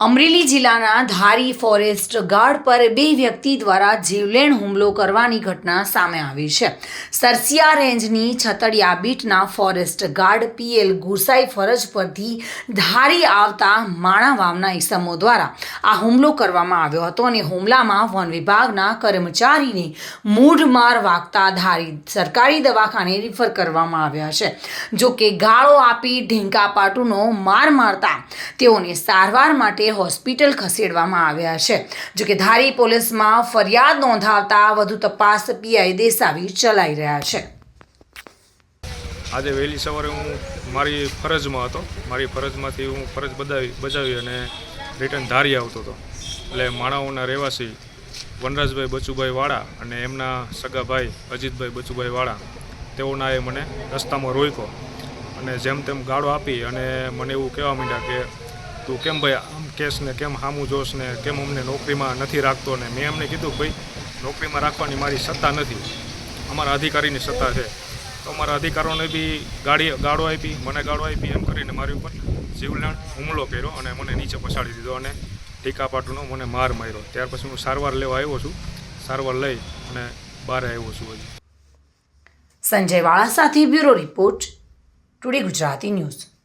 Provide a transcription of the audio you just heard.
અમરેલી જિલ્લાના ધારી forest guard પર બે વ્યક્તિ દ્વારા જીવલેણ હુમલો કરવાની ઘટના સામે આવી છે. સરસિયા રેન્જની છતડિયા બીટના ફોરેસ્ટ ગાર્ડ પીએલ ગુસાઈ ફરજ પરથી ધારી આવતા માણા વાવના ઇસમો દ્વારા આ હુમલો કરવામાં આવ્યો હતો અને હુમલામાં વન વિભાગના કર્મચારીને મૂઢ માર વાગતા ધારી સરકારી દવાખાને રિફર કરવામાં આવ્યા છે. જો કે ગાળો આપી ઢીંકા પાટુનો માર મારતા તેઓને સારવાર માટે હોસ્પિટલ ખસેડવામાં આવ્યા છે. જો કે ધારી પોલીસમાં ફરિયાદ નોંધાવતા વધુ તપાસ પીઆઈ દેસાવી ચલાવી રહ્યા છે. આજે વહેલી સવારે હું મારી ફરજમાં હતો. મારી ફરજમાંથી હું ફરજ બજાવી બજાવી અને રિટર્ન ધારી આવતો હતો. એટલે માણાઓના રહેવાસી વનરાજભાઈ બચુભાઈ વાળા અને એમના સગા ભાઈ અજીતભાઈ બચુભાઈ વાળા, તેઓના એ મને રસ્તામાં રોક્યો. અને જેમ તેમ ગાળો આપી અને મને એવું કહેવા માંડ્યા કે તું કેમ ભાઈ આમ કેસ ને કેમ હામું જોશ ને કેમ અમને નોકરીમાં નથી રાખતો ને? મેં એમને કીધું ભાઈ, નોકરીમાં રાખવાની મારી સત્તા નથી. અમારા અધિકારીની સત્તા છે. તો અમારા અધિકારોને બી ગાડી, ગાળો આપી, મને ગાળો આપી, એમ કરીને મારી ઉપર જીવલેણ હુમલો કર્યો અને મને નીચે પછાડી દીધો અને ટીકા પાટુનો મને માર માર્યો. ત્યાર પછી હું સારવાર લેવા આવ્યો છું. સારવાર લઈ અને બહાર આવ્યો છું હજી. સંજય વાળા સાથે bureau report, today Gujarati news.